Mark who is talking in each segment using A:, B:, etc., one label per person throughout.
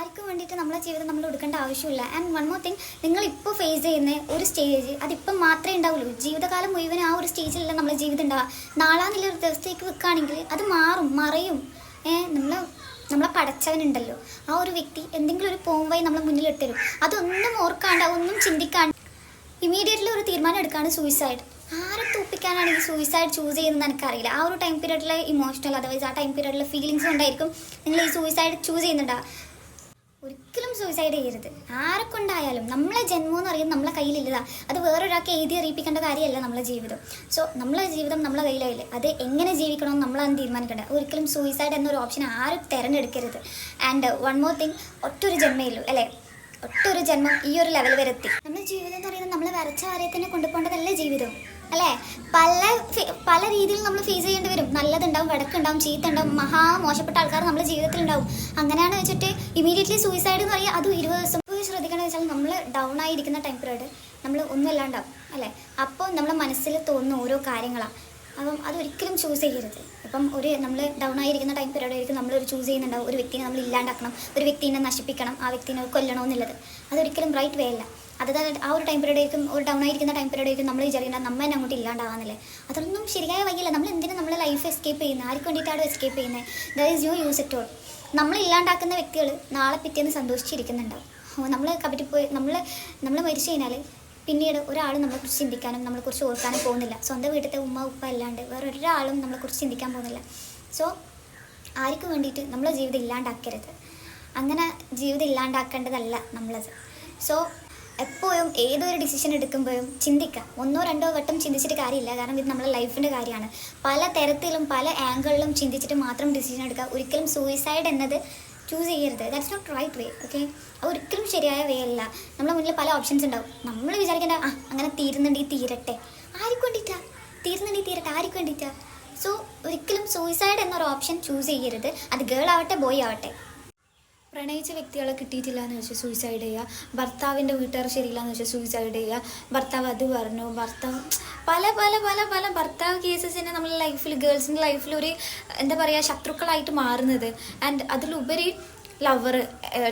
A: ആർക്കും വേണ്ടിയിട്ട് നമ്മളെ ജീവിതം നമ്മൾ എടുക്കേണ്ട ആവശ്യമില്ല. ആൻഡ് വൺ മോർ തിങ് നിങ്ങൾ ഇപ്പോൾ ഫേസ് ചെയ്യുന്ന ഒരു സ്റ്റേജ് അതിപ്പം മാത്രമേ ഉണ്ടാവുള്ളൂ. ജീവിതകാലം മുഴുവൻ ആ ഒരു സ്റ്റേജിലല്ല നമ്മളെ ജീവിതം ഉണ്ടാവുക. നാളാന്നില്ല ഒരു ദിവസത്തേക്ക് വെക്കുകയാണെങ്കിൽ അത് മാറും മറയും. ഏഹ് നമ്മൾ നമ്മളെ പടച്ചവനുണ്ടല്ലോ. ആ ഒരു വ്യക്തി എന്തെങ്കിലും ഒരു പോംവഴി നമ്മളെ മുന്നിൽ ഇട്ടരും അതൊന്നും ഓർക്കാണ്ട് ഒന്നും ചിന്തിക്കാണ്ട് ഇമീഡിയറ്റ്ലി ഒരു തീരുമാനം എടുക്കാണ് സൂയിസൈഡ് ആരെ തൂപ്പിക്കാനാണ് ഈ സൂയിസൈഡ് ചൂസ് ചെയ്യുന്നത് എനിക്കറിയില്ല. ആ ഒരു ടൈം പീരീഡിലെ ഇമോഷണൽ അഥവാ ആ ടൈം പീരീഡിലെ ഫീലിങ്സ് കൊണ്ടായിരിക്കും നിങ്ങൾ ഈ സൂയിസൈഡ് ചൂസ് ചെയ്യുന്നുണ്ടാവുക. ഒരിക്കലും സൂയിസൈഡ് ചെയ്യരുത്. ആരെ കൊണ്ടായാലും നമ്മളെ ജന്മം എന്ന് പറയുന്നത് നമ്മളെ കയ്യിലില്ലതാ. അത് വേറൊരാൾക്ക് എഴുതി അറിയിപ്പിക്കേണ്ട കാര്യമല്ല നമ്മളെ ജീവിതം. സോ നമ്മളെ ജീവിതം നമ്മളെ കയ്യിലായില്ലേ? അത് എങ്ങനെ ജീവിക്കണമെന്ന് നമ്മളാണ് തീരുമാനിക്കേണ്ടത് ഒരിക്കലും സൂയിസൈഡ് എന്നൊരു ഓപ്ഷൻ ആരും തിരഞ്ഞെടുക്കരുത്. ആൻഡ് വൺ മോർ തിങ് ഒറ്റൊരു ജന്മയുള്ളൂ അല്ലേ? ഒറ്റൊരു ജന്മം ഈ ഒരു ലെവൽ വരെ എത്തി. നമ്മുടെ ജീവിതം എന്ന് പറയുന്നത് നമ്മൾ വരച്ച തന്നെ കൊണ്ടുപോകേണ്ടതല്ലേ ജീവിതം? അല്ലേ? പല പല രീതിയിൽ നമ്മൾ ഫേസ് ചെയ്യേണ്ടി വരും. നല്ലതുണ്ടാവും വടക്കുണ്ടാവും ചീത്ത ഉണ്ടാവും മഹാ മോശപ്പെട്ട ആൾക്കാർ നമ്മുടെ ജീവിതത്തിൽ ഉണ്ടാവും അങ്ങനെയാണ് വെച്ചിട്ട് ഇമീഡിയറ്റ്ലി സൂയിസൈഡ് എന്ന് പറയുക അതും ഇരുപത് ദിവസം ശ്രദ്ധിക്കണമെന്ന് വെച്ചാൽ നമ്മൾ ഡൗൺ ആയിരിക്കുന്ന ടൈം പീരീഡ് നമ്മൾ ഒന്നും അല്ലാണ്ടാവും അല്ലേ? അപ്പോൾ നമ്മുടെ മനസ്സിൽ തോന്നുന്ന ഓരോ കാര്യങ്ങളാണ് അപ്പം അതൊരിക്കലും ചൂസ് ചെയ്യരുത്. ഇപ്പം ഒരു നമ്മൾ ഡൗൺ ആയിരിക്കുന്ന ടൈം നമ്മൾ ഒരു ചൂസ് ചെയ്യുന്നുണ്ടാവും. ഒരു വ്യക്തിനെ നമ്മൾ ഇല്ലാണ്ടാക്കണം ഒരു വ്യക്തിനെ നശിപ്പിക്കണം ആ വ്യക്തിനെ കൊല്ലണമെന്നുള്ളത് അതൊരിക്കലും റൈറ്റ് വേ അല്ല. അത് ആ ഒരു ടൈം പീരീഡ് ആയിരിക്കും ഒരു ഡൗൺ ആയിരിക്കുന്ന ടൈം പീരീഡ് ആയിരിക്കും നമ്മൾ വിചാരിക്കുന്നത് നമ്മൾ തന്നെ അങ്ങോട്ട് ഇല്ലാണ്ടാവാന്നില്ലേ? അതൊന്നും ശരിയായ വയ്യല്ല നമ്മൾ എന്തിനാണ് നമ്മളെ ലൈഫ് എസ്കേപ്പ് ചെയ്യുന്നത് ആർക്ക് വേണ്ടിയിട്ടാണ് എസ്കേപ്പ് ചെയ്യുന്നത് there is you use it all നമ്മൾ ഇല്ലാണ്ടാക്കുന്ന വ്യക്തികൾ നാളെ പിറ്റേന്ന് സന്തോഷിച്ചിരിക്കുന്നുണ്ടാവും. നമ്മൾ കബറ്റി പോയി നമ്മൾ നമ്മൾ മരിച്ചു കഴിഞ്ഞാൽ പിന്നീട് ഒരാൾ നമ്മളെക്കുറിച്ച് ചിന്തിക്കാനും നമ്മളെക്കുറിച്ച് ഓർക്കാനും പോകുന്നില്ല. സ്വന്തം വീട്ടിലത്തെ ഉമ്മ ഉപ്പ അല്ലാണ്ട് വേറെ ഒരാളും നമ്മളെക്കുറിച്ച് ചിന്തിക്കാൻ പോകുന്നില്ല. സോ ആർക്ക് വേണ്ടിയിട്ട് നമ്മളെ ജീവിതം ഇല്ലാണ്ടാക്കരുത്. അങ്ങനെ ജീവിതം ഇല്ലാണ്ടാക്കേണ്ടതല്ല നമ്മളത്. സോ എപ്പോഴും ഏതൊരു ഡിസിഷൻ എടുക്കുമ്പോഴും ചിന്തിക്കുക ഒന്നോ രണ്ടോ വട്ടം ചിന്തിച്ചിട്ട് കാര്യമില്ല. കാരണം ഇത് നമ്മുടെ ലൈഫിന്റെ കാര്യമാണ്. പല തരത്തിലും പല ആംഗിളിലും ചിന്തിച്ചിട്ട് മാത്രം ഡിസിഷൻ എടുക്കുക. ഒരിക്കലും സൂയിസൈഡ് എന്നത് ചൂസ് ചെയ്യരുത്. That's not right way okay അത് ഒരിക്കലും ശരിയായ വേ അല്ല. നമ്മുടെ മുന്നിൽ പല ഓപ്ഷൻസ് ഉണ്ടാവും. നമ്മൾ വിചാരിക്കേണ്ട ആ അങ്ങനെ തീരുന്നുണ്ടെങ്കിൽ തീരട്ടെ. ആർക്ക് വേണ്ടിയിട്ടാ? തീരുന്നുണ്ടെങ്കിൽ തീരട്ടെ. ആർക്ക് വേണ്ടിയിട്ടാ? സോ ഒരിക്കലും സൂയിസൈഡ് എന്നൊരു ഓപ്ഷൻ ചൂസ് ചെയ്യരുത്. അത് ഗേൾ ആവട്ടെ ബോയ് ആവട്ടെ.
B: പ്രണയിച്ച വ്യക്തികളെ കിട്ടിയിട്ടില്ല എന്ന് വെച്ചാൽ സൂയിസൈഡ് ചെയ്യുക ഭർത്താവിന്റെ വീട്ടുകാർ ശരിയില്ല എന്ന് വെച്ചാൽ സൂയിസൈഡ് ചെയ്യുക ഭർത്താവ് അത് പറഞ്ഞു. ഭർത്താവ് പല പല പല പല ഭർത്താവ് കേസസിനെ നമ്മുടെ ലൈഫിൽ ഗേൾസിന്റെ ലൈഫിൽ ഒരു എന്താ പറയുക ശത്രുക്കളായിട്ട് മാറുന്നത്. ആൻഡ് അതിലുപരി ലവർ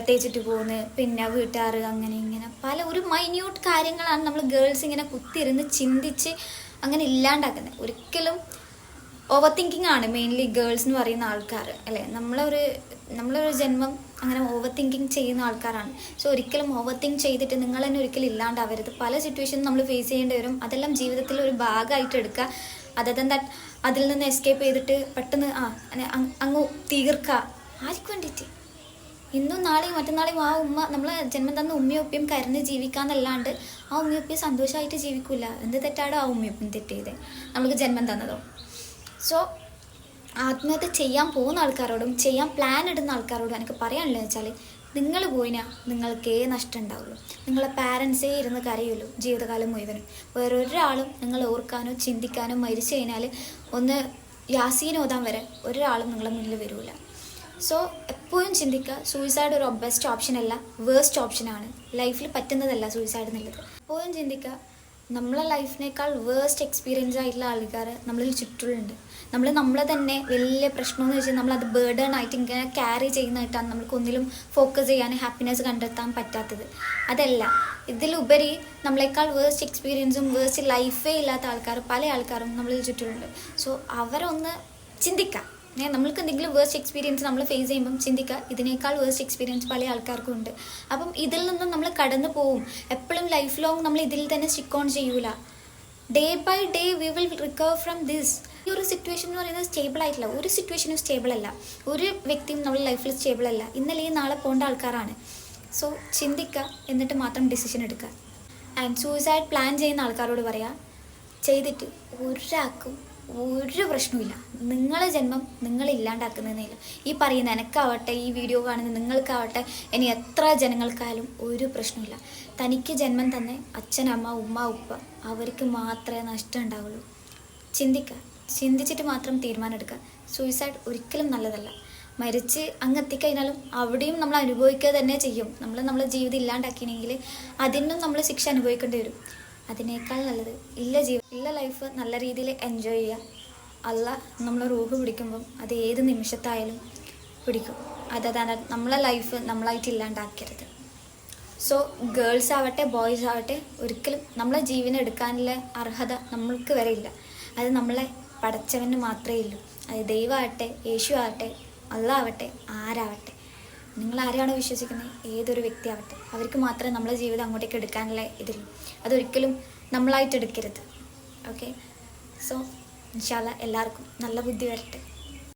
B: തേച്ചിട്ട് പോകുന്നത് പിന്നെ വീട്ടുകാർ അങ്ങനെ ഇങ്ങനെ. പല ഒരു മൈന്യൂട്ട് കാര്യങ്ങളാണ് നമ്മൾ ഗേൾസ് ഇങ്ങനെ കുത്തിയിരുന്ന് ചിന്തിച്ച് അങ്ങനെ ഇല്ലാണ്ടാക്കുന്നത് ഒരിക്കലും ഓവർ തിങ്കിങ് ആണ് മെയിൻലി ഗേൾസ് എന്ന് പറയുന്ന ആൾക്കാർ അല്ലേ? നമ്മളൊരു നമ്മളൊരു ജന്മം അങ്ങനെ ഓവർ തിങ്കിങ് ചെയ്യുന്ന ആൾക്കാരാണ്. സോ ഒരിക്കലും ഓവർ തിങ്ക് ചെയ്തിട്ട് നിങ്ങൾ തന്നെ ഒരിക്കലും ഇല്ലാണ്ടാവരുത്. പല സിറ്റുവേഷനും നമ്മൾ ഫേസ് ചെയ്യേണ്ടി വരും. അതെല്ലാം ജീവിതത്തിൽ ഒരു ഭാഗമായിട്ട് എടുക്കുക. അതർ ദാറ്റ് അതിൽ നിന്ന് എസ്കേപ്പ് ചെയ്തിട്ട് പെട്ടെന്ന് ആ അങ്ങ് തീർക്കുക. ആർക്ക് വേണ്ടിയിട്ട്. ഇന്നും നാളെയും മറ്റന്നാളെയും ആ ഉമ്മ നമ്മൾ ജന്മം തന്ന ഉമ്മയൊപ്പിയും കരഞ്ഞ് ജീവിക്കാന്നല്ലാണ്ട് ആ ഉമ്മയും ഉപ്പയും സന്തോഷമായിട്ട് ജീവിക്കില്ല എന്ത് തെറ്റാടോ ആ ഉമ്മയും ഉപ്പയും തെറ്റ് ചെയ്തേ. നമുക്ക് ജന്മം തന്നതോ? സോ ആത്മഹത്യ ചെയ്യാൻ പോകുന്ന ആൾക്കാരോടും ചെയ്യാൻ പ്ലാൻ ഇടുന്ന ആൾക്കാരോടും എനിക്ക് പറയാനുള്ളത് വെച്ചാൽ നിങ്ങൾ പോയിനാ നിങ്ങൾക്കേ നഷ്ടം ഉണ്ടാവുള്ളൂ. നിങ്ങളെ പാരൻസേ ഇരുന്ന് കരയുള്ളൂ ജീവിതകാലം മുഴുവനും. വേറൊരാളും നിങ്ങൾ ഓർക്കാനോ ചിന്തിക്കാനോ മരിച്ചു കഴിഞ്ഞാൽ ഒന്ന് ഓതാൻ വരെ ഒരാളും നിങ്ങളെ മുന്നിൽ വരില്ല സോ എപ്പോഴും ചിന്തിക്കുക സൂയിസൈഡ് ഒരു ബെസ്റ്റ് ഓപ്ഷൻ അല്ല വേസ്റ്റ് ഓപ്ഷനാണ് ലൈഫിൽ പറ്റുന്നതല്ല സൂയിസൈഡ് എന്നുള്ളത്. എപ്പോഴും ചിന്തിക്കുക നമ്മളെ ലൈഫിനേക്കാൾ വേസ്റ്റ് എക്സ്പീരിയൻസ് ആയിട്ടുള്ള ആൾക്കാർ നമ്മളിൽ ചുറ്റുമുണ്ട്. നമ്മൾ നമ്മളെ തന്നെ വലിയ പ്രശ്നമെന്ന് വെച്ചാൽ നമ്മളത് ബേർഡൺ ആയിട്ട് ഇങ്ങനെ ക്യാരി ചെയ്യുന്നതായിട്ടാണ് നമുക്ക് ഒന്നിലും ഫോക്കസ് ചെയ്യാൻ ഹാപ്പിനെസ് കണ്ടെത്താൻ പറ്റാത്തത്. അതല്ല ഇതിലുപരി നമ്മളെക്കാൾ വേസ്റ്റ് എക്സ്പീരിയൻസും വേസ്റ്റ് ലൈഫേ ഇല്ലാത്ത ആൾക്കാർ പല ആൾക്കാരും നമ്മളിൽ ചുറ്റുമുണ്ട്. സോ അവരൊന്ന് ചിന്തിക്കാം. ഏ, നമ്മൾക്ക് എന്തെങ്കിലും വേസ്റ്റ് എക്സ്പീരിയൻസ് നമ്മൾ ഫേസ് ചെയ്യുമ്പം ചിന്തിക്കുക. ഇതിനേക്കാൾ വേസ്റ്റ് എക്സ്പീരിയൻസ് പല ആൾക്കാർക്കും ഉണ്ട് അപ്പം ഇതിൽ നിന്നും നമ്മൾ കടന്നു പോവും. എപ്പോഴും ലൈഫ് ലോങ് നമ്മൾ ഇതിൽ തന്നെ സ്റ്റിക്ക് ഓൺ ചെയ്യൂല. Day by day we will recover from this ഈ ഒരു സിറ്റുവേഷൻ എന്ന് പറയുന്നത് സ്റ്റേബിൾ ആയിട്ടില്ല. ഒരു സിറ്റുവേഷനും സ്റ്റേബിൾ അല്ല. ഒരു വ്യക്തിയും നമ്മുടെ ലൈഫിൽ സ്റ്റേബിൾ അല്ല. ഇന്നലെ ഈ നാളെ പോകേണ്ട ആൾക്കാരാണ്. സോ ചിന്തിക്കുക. എന്നിട്ട് മാത്രം ഡിസിഷൻ എടുക്കുക. ആൻഡ് സൂയിസൈഡ് പ്ലാൻ ചെയ്യുന്ന ആൾക്കാരോട് പറയാം ചെയ്തിട്ട് ഒരാൾക്കും ഒരു പ്രശ്നമില്ല നിങ്ങളെ ജന്മം നിങ്ങൾ ഇല്ലാണ്ടാക്കുന്നതിനില്ല ഈ പറയുന്ന എനക്കാവട്ടെ ഈ വീഡിയോ കാണുന്ന നിങ്ങൾക്കാവട്ടെ ഇനി എത്ര ജനങ്ങൾക്കായാലും ഒരു പ്രശ്നമില്ല തനിക്ക് ജന്മം തന്നെ അച്ഛനമ്മ ഉമ്മ ഉപ്പ അവർക്ക് മാത്രമേ നഷ്ടം ഉണ്ടാവുള്ളൂ. ചിന്തിക്കുക ചിന്തിച്ചിട്ട് മാത്രം തീരുമാനം എടുക്കുക സൂയിസൈഡ് ഒരിക്കലും നല്ലതല്ല. മരിച്ച് അങ്ങ് എത്തിക്കഴിഞ്ഞാലും അവിടെയും നമ്മൾ അനുഭവിക്കുക തന്നെ ചെയ്യും. നമ്മൾ നമ്മളെ ജീവിതം ഇല്ലാണ്ടാക്കിയെങ്കിൽ അതിനും നമ്മൾ ശിക്ഷ അനുഭവിക്കേണ്ടി വരും. അതിനേക്കാൾ നല്ലത്. ഇല്ല ജീവ ഇല്ല ലൈഫ് നല്ല രീതിയിൽ എൻജോയ് ചെയ്യുക. അല്ല നമ്മൾ റൂഹ് പിടിക്കുമ്പം അത് ഏത് നിമിഷത്തായാലും പിടിക്കും. അതതാണ് നമ്മളെ ലൈഫ് നമ്മളായിട്ട് ഇല്ലാണ്ടാക്കരുത്. സോ ഗേൾസ് ആവട്ടെ ബോയ്സ് ആവട്ടെ ഒരിക്കലും നമ്മളെ ജീവനം എടുക്കാനുള്ള അർഹത നമ്മൾക്ക് വരെ ഇല്ല. അത് നമ്മളെ പടച്ചവന് മാത്രമേ ഉള്ളൂ അത് ദൈവമാകട്ടെ യേശു ആവട്ടെ അള്ളാവട്ടെ ആരാവട്ടെ. നിങ്ങൾ ആരെയാണോ വിശ്വസിക്കുന്നത്? ഏതൊരു വ്യക്തിയാവട്ടെ. അവർക്ക് മാത്രമേ നമ്മളെ ജീവിതം അങ്ങോട്ടേക്ക് എടുക്കാനുള്ള ഇതിലുള്ളൂ അതൊരിക്കലും നമ്മളായിട്ട് എടുക്കരുത്. ഓക്കെ സോ ഇൻഷാല്ല എല്ലാവർക്കും നല്ല ബുദ്ധി വരട്ടെ.